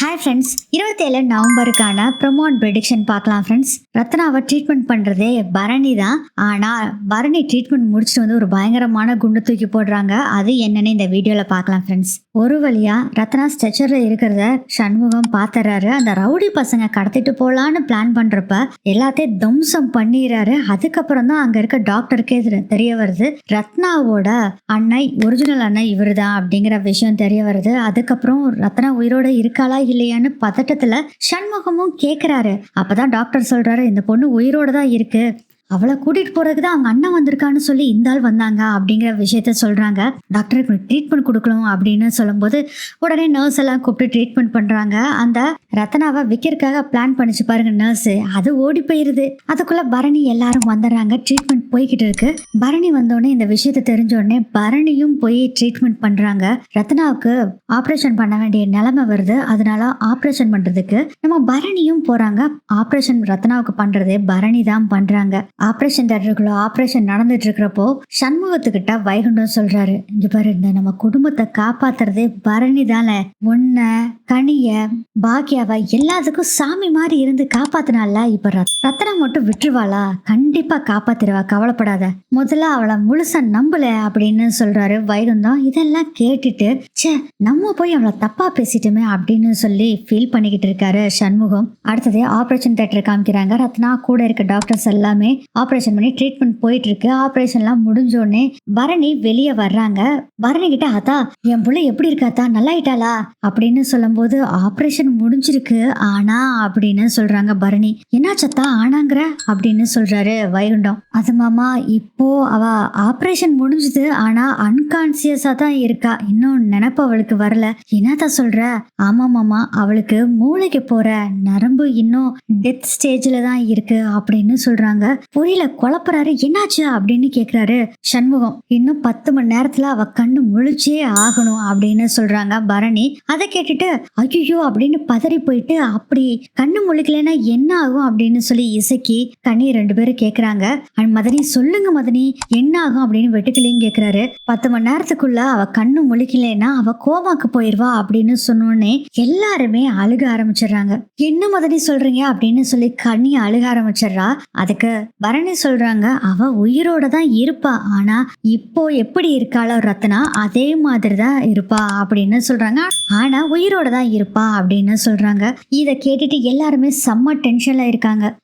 Hi friends இருபத்தேழு நவம்பருக்கான promo prediction பார்க்கலாம் ஃப்ரெண்ட்ஸ் ரத்னாவை ட்ரீட்மெண்ட் பண்ணுறதே பரணி தான். ஆனால் பரணி ட்ரீட்மெண்ட் முடிச்சுட்டு வந்து ஒரு பயங்கரமான குண்டு தூக்கி போடுறாங்க. அது என்னன்னு இந்த வீடியோவில் பார்க்கலாம் ஃப்ரெண்ட்ஸ் ஒரு வழியாக ரத்னா ஸ்ட்ரெச்சரில் இருக்கிறத சண்முகம் பார்த்துறாரு அந்த ரவுடி பசங்க கடத்திட்டு போகலான்னு பிளான் பண்ணுறப்ப எல்லாத்தையும் தம்சம் பண்ணிடுறாரு அதுக்கப்புறம் தான் அங்கே இருக்க டாக்டருக்கே தெரிய வருது ரத்னாவோட அன்னை ஒரிஜினல் அன்னை இவர் தான் அப்படிங்கிற விஷயம் தெரிய வருது. அதுக்கப்புறம் ரத்னா உயிரோடு இருக்காளா இல்லையான்னு பதட்டத்துல சண்முகமும் கேக்குறாரு. அப்பதான் டாக்டர் சொல்றாரு இந்த பொண்ணு உயிரோட தான் இருக்கு. அவளை கூட்டிட்டு போறதுக்கு தான் அவங்க அண்ணன் வந்திருக்கான்னு சொல்லி இந்த ஆள் வந்தாங்க அப்படிங்கிற விஷயத்த சொல்றாங்க. டாக்டருக்கு ட்ரீட்மெண்ட் கொடுக்கணும் அப்படின்னு சொல்லும்போது உடனே நர்ஸ் எல்லாம் கூப்பிட்டு ட்ரீட்மெண்ட் பண்றாங்க. அந்த ரத்னாவை விற்கிறதுக்காக பிளான் பண்ணிச்சு பாருங்க நர்ஸ் அது ஓடி போயிருது. அதுக்குள்ள பரணி எல்லாரும் வந்துடுறாங்க. ட்ரீட்மெண்ட் போய்கிட்டு இருக்கு. பரணி வந்தோடனே இந்த விஷயத்த தெரிஞ்ச உடனே பரணியும் போய் ட்ரீட்மெண்ட் பண்றாங்க. ரத்னாவுக்கு ஆப்ரேஷன் பண்ண வேண்டிய நிலைமை வருது. அதனால ஆப்ரேஷன் பண்றதுக்கு நம்ம பரணியும் போறாங்க. ஆப்ரேஷன் ரத்னாவுக்கு பண்ணுறது பரணி தான் பண்றாங்க. ஆப்ரேஷன் தேட்டருக்குள்ள ஆப்ரேஷன் நடந்துட்டு இருக்கிறப்போ சண்முகத்துக்கிட்ட வைகுண்டம் சொல்றாரு. இங்க பாரு இந்த நம்ம குடும்பத்தை காப்பாத்துறதே பரணி தானே உன்னை கனிய பாக்கியாவ எல்லாத்துக்கும் சாமி மாதிரி இருந்து காப்பாத்தினால இப்ப ரத்- ரத்னா மட்டும் விட்டுருவாளா? கண்டிப்பா காப்பாத்திருவா கவலைப்படாத. முதல்ல அவளை முழுசா நம்பல அப்படின்னு சொல்றாரு வைகுந்தம். இதெல்லாம் கேட்டுட்டு ச்சே நம்ம போய் அவளை தப்பா பேசிட்டுமே அப்படின்னு சொல்லி ஃபீல் பண்ணிக்கிட்டு இருக்காரு சண்முகம். அடுத்தது ஆப்ரேஷன் தேட்டர் காமிக்கிறாங்க. ரத்னா கூட இருக்க டாக்டர்ஸ் எல்லாமே ஆப்ரேஷன் பண்ணி ட்ரீட்மெண்ட் போயிட்டு இருக்கு ஆப்ரேஷன்லாம் முடிஞ்சோடனே பரணி வெளியே வர்றாங்க. பரணி கிட்ட அதா என் புள்ள எப்படி இருக்காத்தா நல்லா ஆயிட்டாளா? அப்படின்னு போது ஆப்ரேஷன் முடிஞ்சிருக்கு. ஆனா அப்படின்னு சொல்றாங்க பரணி. என்னாச்சத்தா ஆனாங்கிற? அப்படின்னு சொல்றாரு வைகுண்டம். அது மாமா இப்போ அவ ஆப்ரேஷன் முடிஞ்சது. ஆனா அன்கான்சியஸா தான் இருக்கா. இன்னும் நினப்பு அவளுக்கு வரல. என்னத்தா சொல்ற? ஆமா மாமா அவளுக்கு மூளைக்கு போற நரம்பு இன்னும் டெத் ஸ்டேஜ்ல தான் இருக்கு. அப்படின்னு சொல்றாங்க. புரியல குழப்பறாரு. என்னாச்சு? அப்படின்னு கேக்குறாரு சண்முகம். இன்னும் பத்து மணி நேரத்துல அவ கண்ணு முழிச்சே ஆகணும். அப்படின்னு சொல்றாங்க பரணி. அதை கேட்டுட்டு ஐயோ அப்படின்னு பதறி போயிட்டு அப்படி கண்ணு முழிக்கலைன்னா என்ன ஆகும் அப்படின்னு சொல்லி இசைக்கு கண்ணி ரெண்டு பேரும் கேக்குறாங்க. அண்ட் மதனி சொல்லுங்க மதனி என்ன ஆகும் அப்படின்னு வெட்டுக்கிளையும் கேக்குறாரு. பத்து மணி நேரத்துக்குள்ள அவ கண்ணு முழிக்கலைன்னா அவ கோமாக்கு போயிருவா அப்படின்னு சொன்னோடனே எல்லாருமே அழுக ஆரம்பிச்சிடுறாங்க. என்ன மதனி சொல்றீங்க அப்படின்னு சொல்லி கண்ணி அழுக ஆரம்பிச்சிடுறா. அதுக்கு பரணி சொல்றாங்க அவ உயிரோட தான் இருப்பா. ஆனா இப்போ எப்படி இருக்காளோ ரத்னா அதே மாதிரி தான் இருப்பா அப்படின்னு சொல்றாங்க. ஆனா உயிரோட தான் இருப்பா அப்படின்னு சொல்றாங்க. இதை கேட்டுட்டு எல்லாருமே செம்ம டென்ஷனில் இருக்காங்க.